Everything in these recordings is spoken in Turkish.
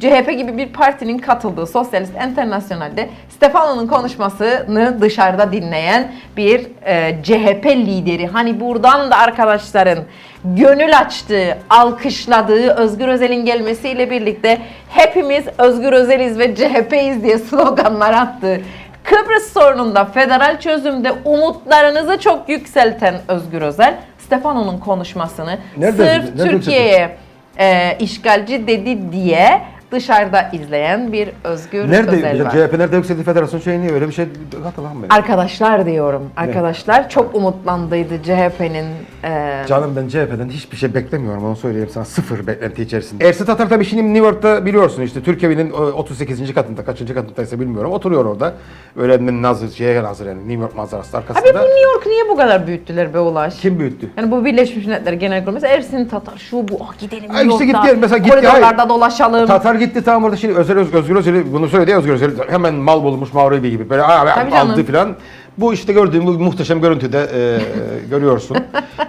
CHP gibi bir partinin katıldığı Sosyalist Enternasyonel'de Stefano'nun konuşmasını dışarıda dinleyen bir e, CHP lideri. Hani buradan da arkadaşların gönül açtığı, alkışladığı Özgür Özel'in gelmesiyle birlikte hepimiz Özgür Özel'iz ve CHP'yiz diye sloganlar attı. Kıbrıs sorununda federal çözümde umutlarınızı çok yükselten Özgür Özel, Stefano'nun konuşmasını Nerede- sırf Türkiye'ye e, işgalci dedi diye dışarıda izleyen bir Özgür Nerede? Özel var. CHP nerede yükseldi federasyon şey niye öyle bir şey hatırlamam ben. Arkadaşlar diyorum. Arkadaşlar çok umutlandıydı CHP'nin e, Canım ben CHP'den hiçbir şey beklemiyorum onu söyleyeyim sana. Sıfır beklenti içerisinde. Ersin Tatar tabii şimdi New York'ta biliyorsun işte Türkiye'nin 38. katında kaçıncı katındaysa bilmiyorum. Oturuyor orada. Öğlenmenin nazır, şeye nazır yani New York manzarası Abi arkasında. bu New York niye bu kadar büyüttüler be Ulaş? Kim büyüttü? Yani bu Birleşmiş Milletler Genel Kurulu mesela Ersin Tatar şu bu ah gidelim New Ay işte York'ta gitti, mesela gitti, koridorlarda hayır. dolaşalım. Tatar gitti tamam orada şimdi Özel Öz- Özgür Özel bunu söyledi ya Özgür Özel hemen mal bulmuş Mavrebi gibi böyle "Aa, Tabii aldı canım. filan. Bu işte gördüğüm bu muhteşem görüntüde e, görüyorsun.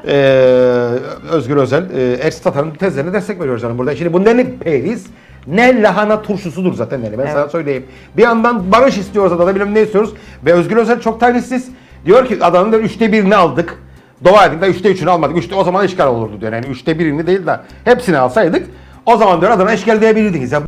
e, Özgür Özel e, Ersin Tatar'ın tezlerine destek veriyor canım burada. Şimdi bu ne periz ne lahana turşusudur zaten yani ben sana söyleyeyim. Bir yandan barış istiyoruz adada bilmem ne istiyoruz ve Özgür Özel çok talihsiz. Diyor ki adanın da üçte birini aldık. Dua edin de üçte üçünü almadık. Üçte o zaman işgal olurdu diyor. Yani üçte birini değil de hepsini alsaydık o zaman diyor adana işgal diyebilirdiniz. Ya